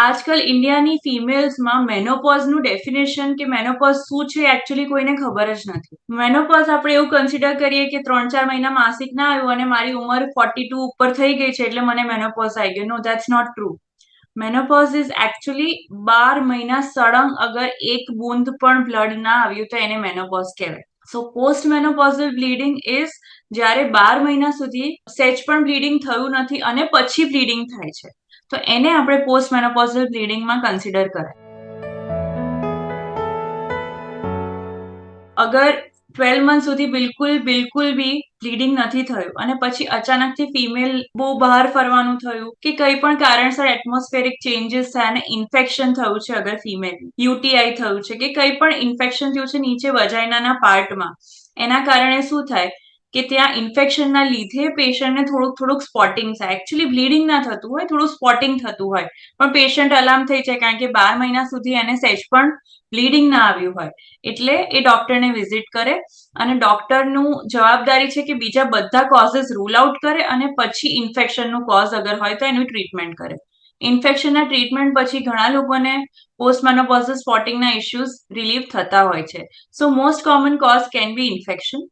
આજકાલ ઇન્ડિયાની ફિમેલ્સમાં મેનોપોઝનું ડેફિનેશન કે મેનોપોઝ શું છે એકચ્યુઅલી કોઈને ખબર જ નથી. મેનોપોઝ આપણે એવું કન્સિડર કરીએ કે ત્રણ ચાર મહિના માસિક ના આવ્યું અને મારી ઉંમર ફોર્ટી ટુ ઉપર થઈ ગઈ છે એટલે મને મેનોપોઝ આવી ગયો. No that's not true menopause is actually બાર મહિના સળંગ અગર એક બૂંદ પણ બ્લડ ના આવ્યું તો એને મેનોપોઝ કહેવાય. So post menopausal bleeding is જ્યારે બાર મહિના સુધી સેચ પણ બ્લીડિંગ થયું નથી અને પછી બ્લીડિંગ થાય છે. તો એને આપણે પોસ્ટ મેનોપોઝલ બ્લીડિંગમાં કન્સિડર કરાય. અગર ટ્વેલ્વ મંથ સુધી બિલકુલ બિલકુલ બી બ્લીડિંગ નથી થયું અને પછી અચાનકથી ફિમેલ બહુ બહાર ફરવાનું થયું કે કંઈ પણ કારણસર એટમોસ્ફેરિક ચેન્જીસ થાય અને ઇન્ફેક્શન થયું છે અગર ફિમેલ યુટીઆઈ થયું છે કે કંઈ પણ ઇન્ફેક્શન થયું છે નીચે વજાઇનાના પાર્ટમાં એના કારણે શું થાય? કે ત્યાં ઇન્ફેક્શનના લીધે પેશન્ટને થોડુંક થોડુંક સ્પોટિંગ થાય. એકચ્યુઅલી બ્લીડિંગ ના થતું હોય થોડું સ્પોટિંગ થતું હોય. પણ પેશન્ટ અલાર્મ થઈ જાય કારણ કે બાર મહિના સુધી એને સહેજ પણ બ્લીડિંગ ના આવ્યું હોય. એટલે એ ડોક્ટરને વિઝિટ કરે અને ડોક્ટરનું જવાબદારી છે કે બીજા બધા કોઝિસ રૂલ આઉટ કરે અને પછી ઇન્ફેક્શનનું કોઝ અગર હોય તો એનું ટ્રીટમેન્ટ કરે. ઇન્ફેક્શનના ટ્રીટમેન્ટ પછી ઘણા લોકોને પોસ્ટમેનોપોઝલ સ્પોટિંગના ઇશ્યુઝ રિલીવ થતા હોય છે. So most common cause can be infection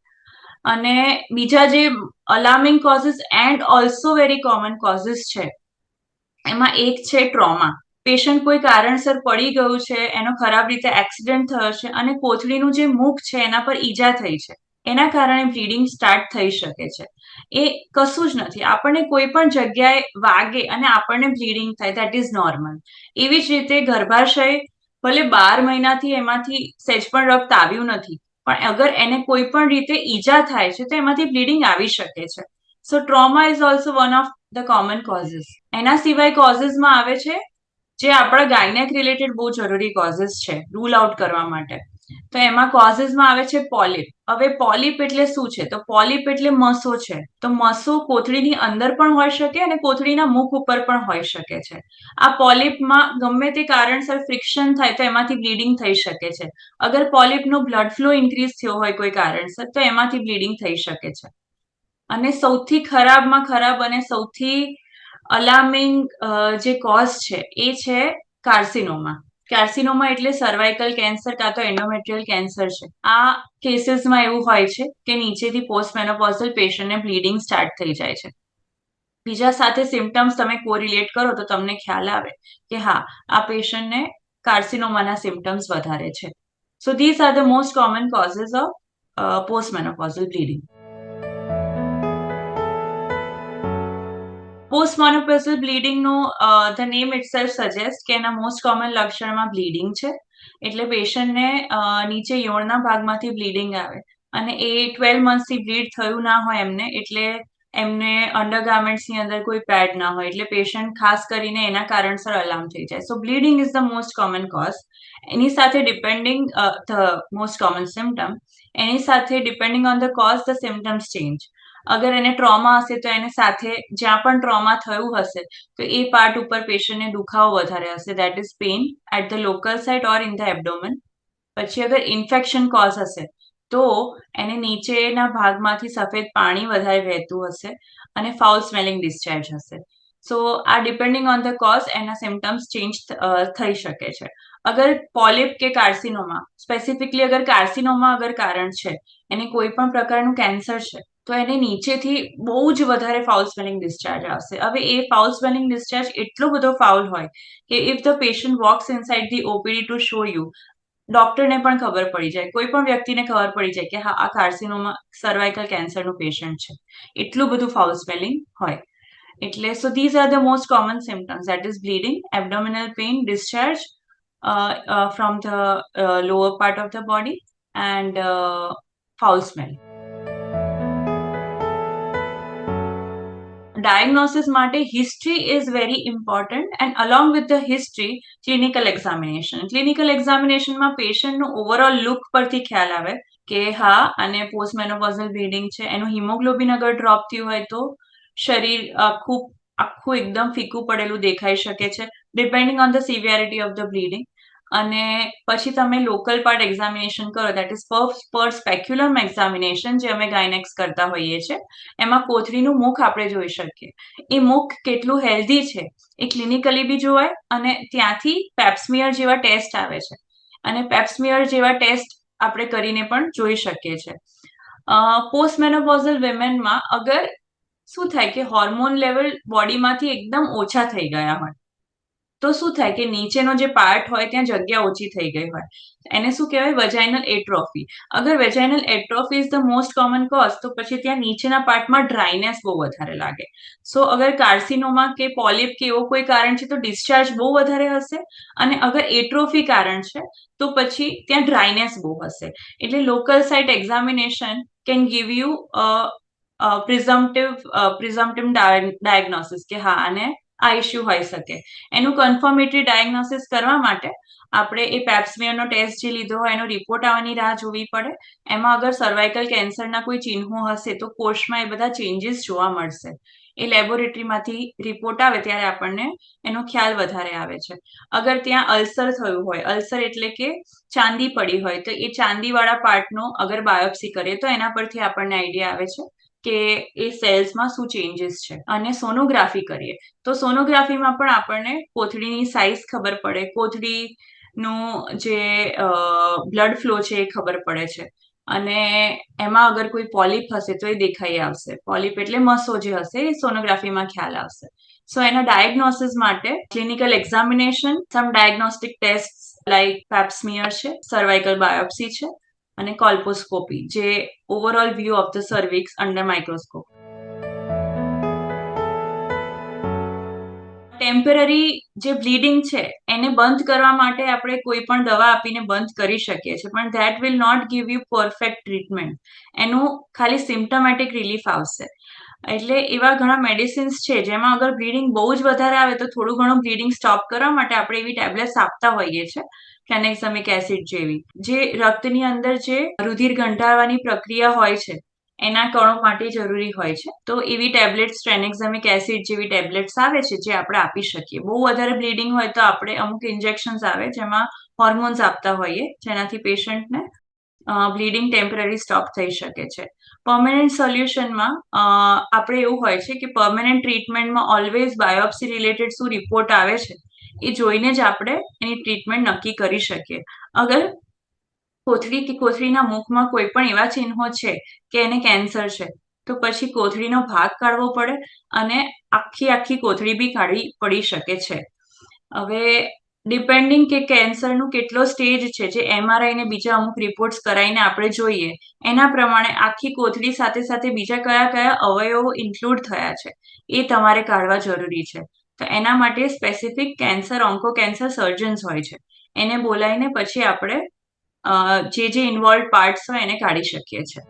અને બીજા જે alarming causes and also very common causes છે, એમાં એક છે ટ્રોમા પેશન્ટ કોઈ કારણસર પડી ગયું છે, એનો ખરાબ રીતે એક્સિડન્ટ થયો છે અને કોથળીનું જે મુખ છે એના પર ઈજા થઈ છે. એના કારણે બ્લીડિંગ સ્ટાર્ટ થઈ શકે છે. એ કશું જ નથી. આપણને કોઈ પણ જગ્યાએ વાગે અને આપણને બ્લીડિંગ થાય દેટ ઇઝ નોર્મલ એવી જ રીતે ગર્ભાશય ભલે બાર મહિનાથી એમાંથી સહેજ પણ રક્ત આવ્યું નથી પણ અગર એને કોઈ પણ રીતે ઈજા થાય છે, તો એમાંથી બ્લીડિંગ આવી શકે છે. So trauma is also one of the common causes એના સિવાય કોઝિસમાં આવે છે, જે આપણા ગાયનેક રિલેટેડ બહુ જરૂરી કોઝિસ છે રૂલ આઉટ કરવા માટે. તો એમાં કોઝિસમાં આવે છે પોલિપ હવે પોલિપ એટલે શું છે? તો પોલિપ એટલે મસો છે. તો મસો કોથળીની અંદર પણ હોઈ શકે અને કોથળીના મુખ ઉપર પણ હોઈ શકે છે. આ પોલિપમાં ગમે તે કારણસર ફ્રિક્શન થાય તો એમાંથી બ્લીડિંગ થઈ શકે છે. અગર પોલિપનો બ્લડ ફ્લો ઇન્ક્રીઝ થયો હોય કોઈ કારણસર તો એમાંથી બ્લીડિંગ થઈ શકે છે. અને સૌથી ખરાબમાં ખરાબ અને સૌથી અલાર્મિંગ જે કોઝ છે એ છે કાર્સિનોમા કાર્સિનોમા એટલે સર્વાઇકલ કેન્સર કાં તો એન્ડોમેટ્રિયલ કેન્સર છે. આ કેસીસમાં એવું હોય છે કે નીચેથી પોસ્ટ મેનોપોઝલ પેશન્ટને બ્લીડિંગ સ્ટાર્ટ થઈ જાય છે. બીજા સાથે સિમ્ટમ્સ તમે કોરિલેટ કરો તો તમને ખ્યાલ આવે કે હા, આ પેશન્ટને કાર્સિનોમાના સિમ્ટમ્સ વધારે છે. So these are the most common causes of post menopausal બ્લીડિંગનું the name itself suggest કે એના મોસ્ટ કોમન લક્ષણમાં બ્લીડિંગ છે. એટલે પેશન્ટને નીચે યોણના ભાગમાંથી બ્લીડિંગ આવે. અને એ ટ્વેલ્વ મંથથી બ્લીડ થયું ના હોય એમને, એટલે એમને અંડરગાર્મેન્ટ્સની અંદર કોઈ પેડ ના હોય. એટલે પેશન્ટ ખાસ કરીને એના કારણસર અલાર્મ થઈ જાય. So bleeding is the most common cause એની સાથે depending the most common symptom એની સાથે depending on the cause the symptoms change અગર એને ટ્રોમા હશે તો એને સાથે જ્યાં પણ ટ્રોમા થયું હશે તો એ પાર્ટ ઉપર પેશન્ટને દુખાવો વધારે હશે that is pain at the local site or in the abdomen પછી અગર ઇન્ફેક્શન કોઝ હશે તો એને નીચેના ભાગમાંથી સફેદ પાણી વધારે વહેતું હશે અને ફાઉલ સ્મેલિંગ ડિસ્ચાર્જ હશે સો આ ડિપેન્ડિંગ ઓન ધ કોઝ એના સિમ્ટમ્સ ચેન્જ થઈ શકે છે અગર પોલિપ કે કાર્સિનોમા સ્પેસિફિકલી અગર કાર્સિનોમા અગર કારણ છે એને કોઈ પણ પ્રકારનું કેન્સર છે તો એને નીચેથી બહુ જ વધારે ફાઉલ સ્મેલિંગ ડિસ્ચાર્જ આવશે. હવે એ ફાઉલ સ્મેલિંગ ડિસ્ચાર્જ એટલો બધો ફાઉલ હોય કે if the patient walks inside the OPD to show you ડોક્ટરને પણ ખબર પડી જાય. કોઈ પણ વ્યક્તિને ખબર પડી જાય કે હા, આ કાર્સિનોમાં સર્વાઇકલ કેન્સરનું પેશન્ટ છે. એટલું બધું ફાઉલ સ્મેલિંગ હોય. એટલે so these are the most common symptoms that is bleeding abdominal pain discharge from the lower part of the body and foul smelling diagnosis માટે history is very important and along with the history clinical examination clinical એક્ઝામિનેશનમાં પેશન્ટનું overall look પરથી ખ્યાલ આવે કે હા, અને પોસ્ટમેનોપોઝલ bleeding છે, એનું હિમોગ્લોબિન અગર ડ્રોપ થયું હોય તો શરીર આખું આખું એકદમ ફીકું પડેલું દેખાઈ શકે છે depending on the severity of the bleeding અને પછી તમે લોકલ પાર્ટ એક્ઝામિનેશન કરો that is per per speculum examination જે અમે ગાયનેક્સ કરતા હોઈએ છીએ, એમાં કોથળીનું મુખ આપણે જોઈ શકીએ. એ મુખ કેટલું હેલ્ધી છે એ ક્લિનિકલી બી જોવાય અને ત્યાંથી પેપ્સમિયર જેવા ટેસ્ટ આવે છે. અને પેપ્સમિયર જેવા ટેસ્ટ આપણે કરીને પણ જોઈ શકીએ છીએ. પોસ્ટ મેનોપોઝલ વિમેનમાં અગર શું થાય કે હોર્મોન લેવલ બોડીમાંથી એકદમ ઓછા થઈ ગયા હોય તો શું થાય કે નીચેનો જે પાર્ટ હોય ત્યાં જગ્યા ઓછી થઈ ગઈ હોય. એને શું કહેવાય? વેજાઇનલ એટ્રોફી અગર vaginal atrophy is the most common cause તો પછી ત્યાં નીચેના પાર્ટમાં ડ્રાયનેસ બહુ વધારે લાગે. સો અગર કાર્સિનોમા કે પોલિપ કે એવો કોઈ કારણ છે, તો ડિસ્ચાર્જ બહુ વધારે હશે અને અગર એટ્રોફી કારણ છે, તો પછી ત્યાં ડ્રાયનેસ બહુ હશે. એટલે local site examination can give you presumptive presumptive diagnosis કે હા અને આ ઇસ્યુ હોઈ શકે. એનું કન્ફર્મેટરી ડાયગ્નોસિસ કરવા માટે આપણે એ પેપ્સમિયરનો ટેસ્ટ જે લીધો હોય, એનો રિપોર્ટ આવવાની રાહ જોવી પડે. એમાં અગર સર્વાઇકલ કેન્સરના કોઈ ચિહ્નો હશે, તો કોષમાં એ બધા ચેન્જીસ જોવા મળશે. એ લેબોરેટરીમાંથી રિપોર્ટ આવે ત્યારે આપણને એનો ખ્યાલ વધારે આવે છે. અગર ત્યાં અલ્સર થયું હોય અલ્સર એટલે કે ચાંદી પડી હોય, તો એ ચાંદીવાળા પાર્ટનો અગર બાયોપ્સી કરીએ, તો એના પરથી આપણને આઈડિયા આવે છે કે એ સેલ્સમાં શું ચેન્જીસ છે? અને સોનોગ્રાફી કરીએ. તો સોનોગ્રાફીમાં પણ આપણને કોથળીની સાઇઝ ખબર પડે. કોથળીનું જે બ્લડ ફ્લો છે એ ખબર પડે છે. અને એમાં અગર કોઈ પોલિપ હશે તો એ દેખાઈ આવશે. પોલિપ એટલે મસો જે હશે એ સોનોગ્રાફીમાં ખ્યાલ આવશે. સો એના ડાયગ્નોસિસ માટે clinical examination some diagnostic test like pap smear છે સર્વાઇકલ બાયોપ્સી છે અને કોલ્પોસ્કોપી, જે overall view of the cervix under microscope temporary જે બ્લીડિંગ છે, એને બંધ કરવા માટે આપણે કોઈ પણ દવા આપીને બંધ કરી શકીએ છીએ, પણ that will not give you perfect treatment એનું ખાલી સિમ્ટમેટિક રિલીફ આવશે. એટલે એવા ઘણા મેડિસિન્સ છે, જેમાં અગર બ્લીડિંગ બહુ જ વધારે આવે તો થોડું ઘણું બ્લીડિંગ સ્ટોપ કરવા માટે આપણે એવી ટેબ્લેટ્સ આપતા હોઈએ છીએ. ફેનેક્સમિક એસિડ જેવી. જે રક્તની અંદર જે રુધિર ઘંટાળવાની પ્રક્રિયા હોય છે, એના કણો માટે જરૂરી હોય છે. તો એવી ટેબ્લેટ્સ ટ્રેનેક્ઝમિક એસિડ જેવી ટેબ્લેટ્સ આવે છે જે આપણે આપી શકીએ. બહુ વધારે બ્લીડિંગ હોય તો આપણે અમુક ઇન્જેક્શન્સ આવે જેમાં હોર્મોન્સ આપતા હોઈએ, જેનાથી પેશન્ટને બ્લીડિંગ ટેમ્પરરી સ્ટોપ થઈ શકે છે. પરમેનન્ટ સોલ્યુશનમાં આપણે એવું હોય છે કે પરમેનન્ટ ટ્રીટમેન્ટમાં ઓલવેઝ બાયોપ્સી રિલેટેડ શું રિપોર્ટ આવે છે એ જોઈને જ આપણે એની ટ્રીટમેન્ટ નક્કી કરી શકીએ. અગર કોથળી કે કોથળીના મુખમાં કોઈ પણ એવા ચિહ્નો છે કે એને કેન્સર છે, તો પછી કોથળીનો ભાગ કાઢવો પડે અને આખી આખી કોથળી બી કાઢવી પડી શકે છે. હવે ડિપેન્ડિંગ કે કેન્સરનું કેટલો સ્ટેજ છે, જે એમઆરઆઈ ને બીજા અમુક રિપોર્ટ્સ કરાવીને આપણે જોઈએ, એના પ્રમાણે આખી કોથળી સાથે સાથે બીજા કયા કયા અવયવો ઇન્ક્લુડ થયા છે, એ તમારે કાઢવા જરૂરી છે. તો એના માટે specific cancer onco cancer surgeons હોય છે. એને બોલાવીને પછી આપણે જે જે ઇન્વોલ્વ પાર્ટ્સ હોય એને કાઢી શકીએ છીએ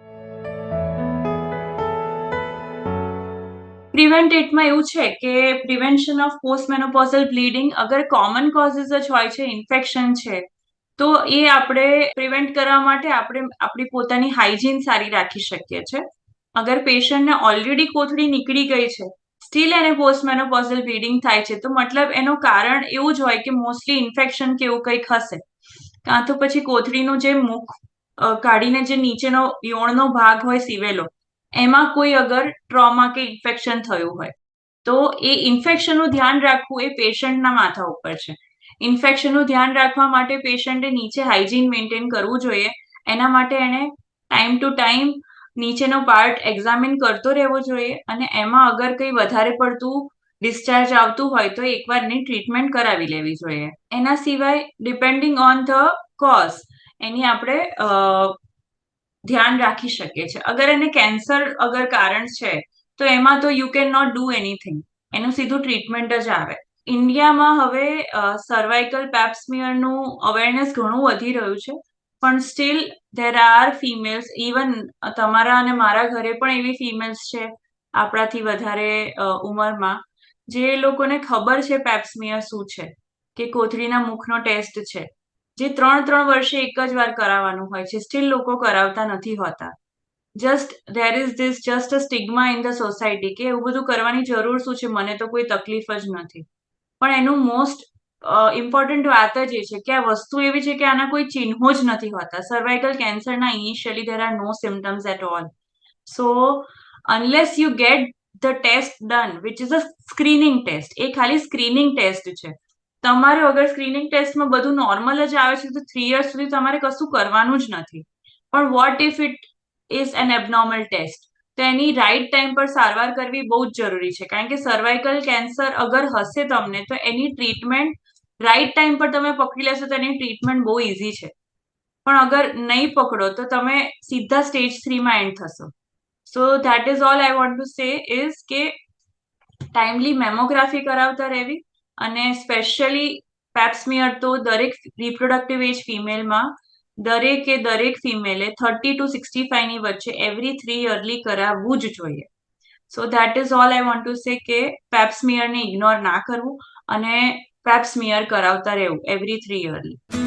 પ્રિવેન્ટેટમાં એવું છે કે prevention of post menopausal bleeding અગર કોમન કોઝિસ જ હોય છે ઇન્ફેક્શન છે, તો એ આપણે પ્રિવેન્ટ કરવા માટે આપણે આપણી પોતાની હાઇજીન સારી રાખી શકીએ છીએ અગર પેશન્ટને ઓલરેડી કોથળી નીકળી ગઈ છે સ્ટીલ એને પોસ્ટમેનોપોઝલ બ્લીડિંગ થાય છે. તો મતલબ એનું કારણ એવું જ હોય કે મોસ્ટલી ઇન્ફેક્શન કે એવું કંઈક હશે. કાં તો પછી કોથળીનું જે મુખ કાઢીને જે નીચેનો યોણનો ભાગ હોય સીવેલો, એમાં કોઈ અગર ટ્રોમા કે ઇન્ફેક્શન થયું હોય. તો એ ઇન્ફેક્શનનું ધ્યાન રાખવું એ પેશન્ટના માથા ઉપર છે. ઇન્ફેક્શનનું ધ્યાન રાખવા માટે પેશન્ટે નીચે હાઇજીન મેન્ટેન કરવું જોઈએ. એના માટે એને ટાઈમ ટુ ટાઈમ નીચેનો પાર્ટ એક્ઝામિન કરતો રહેવો જોઈએ અને એમાં અગર કંઈ વધારે પડતું ડિસ્ચાર્જ આવતું હોય તો એકવાર એની ટ્રીટમેન્ટ કરાવી લેવી જોઈએ. એના સિવાય ડિપેન્ડિંગ ઓન ધ કોઝ એની આપણે ધ્યાન રાખી શકીએ છીએ. અગર એને કેન્સર અગર કારણ છે, તો એમાં તો you can not do anything એનું સીધું ટ્રીટમેન્ટ જ આવે. ઇન્ડિયામાં હવે સર્વાઇકલ પેપ્સમિયરનું અવેરનેસ ઘણું વધી રહ્યું છે. પણ still there are females even તમારા અને મારા ઘરે પણ એવી ફિમેલ્સ છે, આપણાથી વધારે ઉંમરમાં, જે લોકોને ખબર છે પેપ્સમિયર શું છે, કે કોથળીના મુખનો ટેસ્ટ છે, જે ત્રણ ત્રણ વર્ષે એક જ વાર કરાવવાનું હોય છે સ્ટીલ લોકો કરાવતા નથી હોતા. Just there is this just a stigma in the society કે એવું બધું કરવાની જરૂર શું છે, મને તો કોઈ તકલીફ જ નથી. પણ એનું મોસ્ટ ઇમ્પોર્ટન્ટ વાત જ એ છે કે આ વસ્તુ એવી છે કે આના કોઈ ચિહ્નો જ નથી હોતા. સર્વાઇકલ કેન્સરના initially there are no symptoms at all so unless you get the test done which is a screening test એ ખાલી સ્ક્રીનિંગ ટેસ્ટ છે. તમારે અગર સ્ક્રીનિંગ ટેસ્ટમાં બધું નોર્મલ જ આવે છે, તો થ્રી યર્સ સુધી તમારે કશું કરવાનું જ નથી. પણ what if it is an abnormal test તો એની રાઈટ ટાઈમ પર સારવાર કરવી બહુ જ જરૂરી છે. કારણ કે સર્વાઇકલ કેન્સર અગર હશે તમને, તો એની ટ્રીટમેન્ટ રાઈટ ટાઈમ પર તમે પકડી લેશો તો એની ટ્રીટમેન્ટ બહુ ઇઝી છે. પણ અગર નહીં પકડો તો તમે સીધા સ્ટેજ થ્રીમાં એન્ડ થશો. So that is all I want to say is કે ટાઈમલી મેમોગ્રાફી કરાવતા રહેવી અને સ્પેશિયલી પેપ્સમિયર તો દરેક રિપ્રોડક્ટિવ એજ ફિમેલમાં દરેકે દરેક ફિમેલે થર્ટી ટુ સિક્સટી ફાઈવની વચ્ચે એવરી થ્રી યરલી કરાવવું જ જોઈએ. So that is all I want to say કે પેપ્સમિયરને ઇગ્નોર ના કરવું અને પેપ્સમિયર કરાવતા રહેવું એવરી થ્રી યરલી